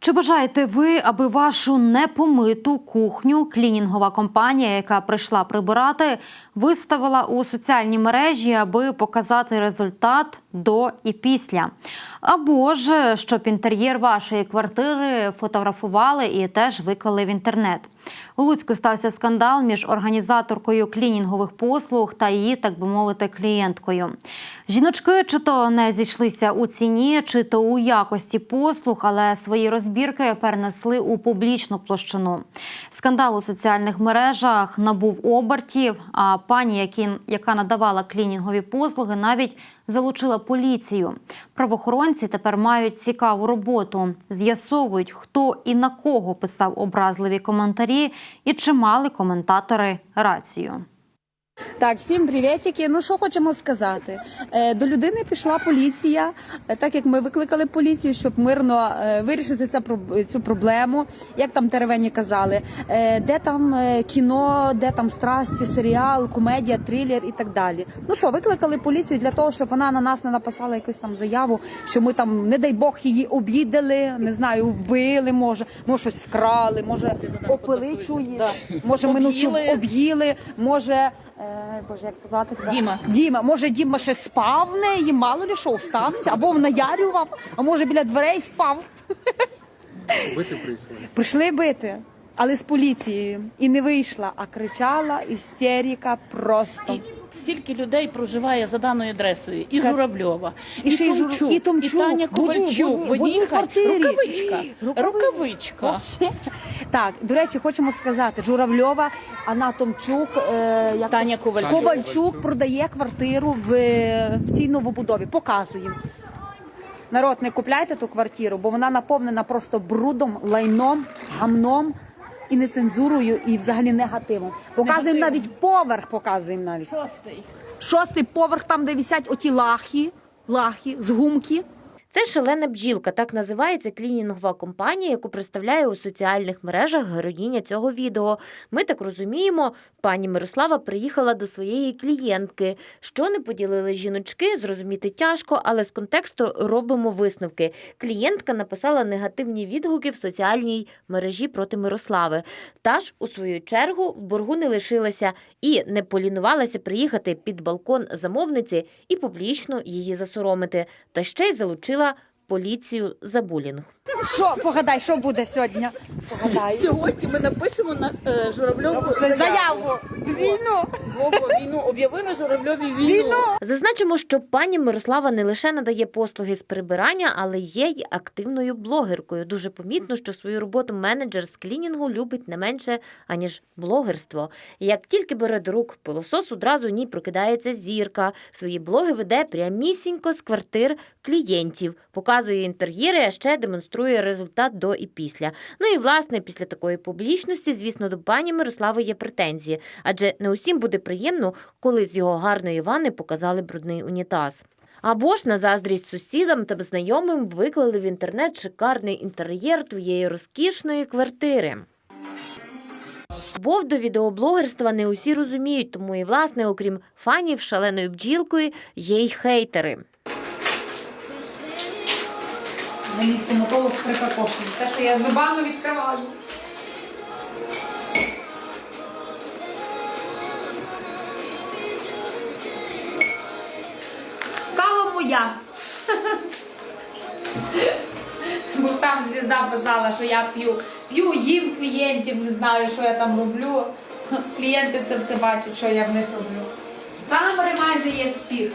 Чи бажаєте ви, аби вашу непомиту кухню клінінгова компанія, яка прийшла прибирати, виставила у соціальні мережі, аби показати результат до і після? Або ж щоб інтер'єр вашої квартири фотографували і теж виклали в інтернет? У Луцьку стався скандал між організаторкою клінінгових послуг та її, так би мовити, клієнткою. Жіночки чи то не зійшлися у ціні, чи то у якості послуг, але свої розбірки перенесли у публічну площину. Скандал у соціальних мережах набув обертів. А пані, яка надавала клінінгові послуги, навіть залучила поліцію. Правоохоронці тепер мають цікаву роботу. З'ясовують, хто і на кого писав образливі коментарі, і чи мали коментатори рацію. Так, всім привітики. Ну що хочемо сказати? Е, До людини пішла поліція, е, так як ми викликали поліцію, щоб мирно е, вирішити цю проблему. Як там теревені казали, де там кіно, де там страсті, серіал, комедія, трилер і так далі. Ну що, викликали поліцію для того, щоб вона на нас не написала якусь там заяву, що ми там, не дай Бог, її обідали, не знаю, вбили, може, може щось вкрали, може опили чує, може минучу Об'їли. об'їли, може. Боже, як сказати? Діма. Діма, може Діма ще спав в неї, мало ли що остався, або наярював, а може біля дверей спав. Бити прийшли. Прийшли бити, але з поліцією. І не вийшла, а кричала істерика просто. Стільки людей проживає за даною адресою. І Ка- Журавльова, І ще й Жур- Томчук, і Томчук. Таня В одній- Ковальчук. в одній- В в одній одній хаті. квартирі. Рукавичка. Рукави- Рукавичка. Так, до речі, хочемо сказати, Журавльова, Анна Томчук, е, як Таня Ковальчук. Ковальчук продає квартиру в, в цій новобудові. Показуємо. Народ, не купляйте ту квартиру, бо вона наповнена просто брудом, лайном, гамном і нецензурою, і взагалі негативом. Показуємо Негативом. навіть поверх, показуємо навіть. Шостий. Шостий поверх, там, де висять оті лахи, лахи з гумки. Це шалена бджілка, так називається клінінгова компанія, яку представляє у соціальних мережах героїня цього відео. Ми так розуміємо, пані Мирослава приїхала до своєї клієнтки. Що не поділили жіночки, зрозуміти тяжко, але з контексту робимо висновки. Клієнтка написала негативні відгуки в соціальній мережі проти Мирослави. Та ж, у свою чергу, в боргу не лишилася і не полінувалася приїхати під балкон замовниці і публічно її засоромити, та ще й залучила поліцію за булінг. Що, погадай, що буде сьогодні? Погадай. Сьогодні ми напишемо на е, Журавльову Заяву. Війну. Війну. Об'явили Журавльові війну. Війну. Зазначимо, що пані Мирослава не лише надає послуги з прибирання, але є й активною блогеркою. Дуже помітно, що свою роботу менеджер з клінінгу любить не менше аніж блогерство. Як тільки бере до рук пилосос, одразу в ній прокидається зірка. Свої блоги веде прямісінько з квартир клієнтів, показує інтер'єри, а ще демонструє результат до і після. Ну і власне після такої публічності, звісно, до пані Мирослави є претензії, адже не усім буде приємно, коли з його гарної ванни показали брудний унітаз. Або ж на заздрість сусідам та знайомим виклали в інтернет шикарний інтер'єр твоєї розкішної квартири. Бо до відеоблогерства не усі розуміють, тому і власне, окрім фанів шаленої бджілкою, є й хейтери. Мені стоматолог припаковує. Те, що я зубами відкриваю. Кава моя. Бо там звізда писала, що я п'ю. П'ю, їм клієнтів, не знаю, що я там роблю. Клієнти це все бачать, що я в них роблю. Камери майже є всіх.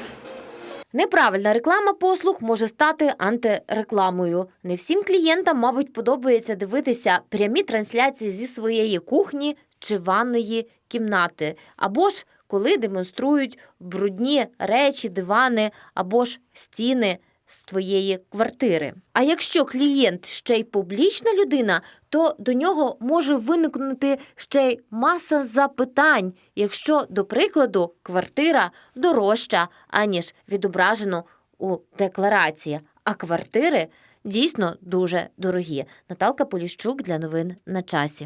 Неправильна реклама послуг може стати антирекламою. Не всім клієнтам, мабуть, подобається дивитися прямі трансляції зі своєї кухні чи ванної кімнати, або ж коли демонструють брудні речі, дивани або ж стіни з твоєї квартири. А якщо клієнт ще й публічна людина, то до нього може виникнути ще й маса запитань, якщо, до прикладу, квартира дорожча, аніж відображено у декларації, а квартири дійсно дуже дорогі. Наталка Поліщук для новин на часі.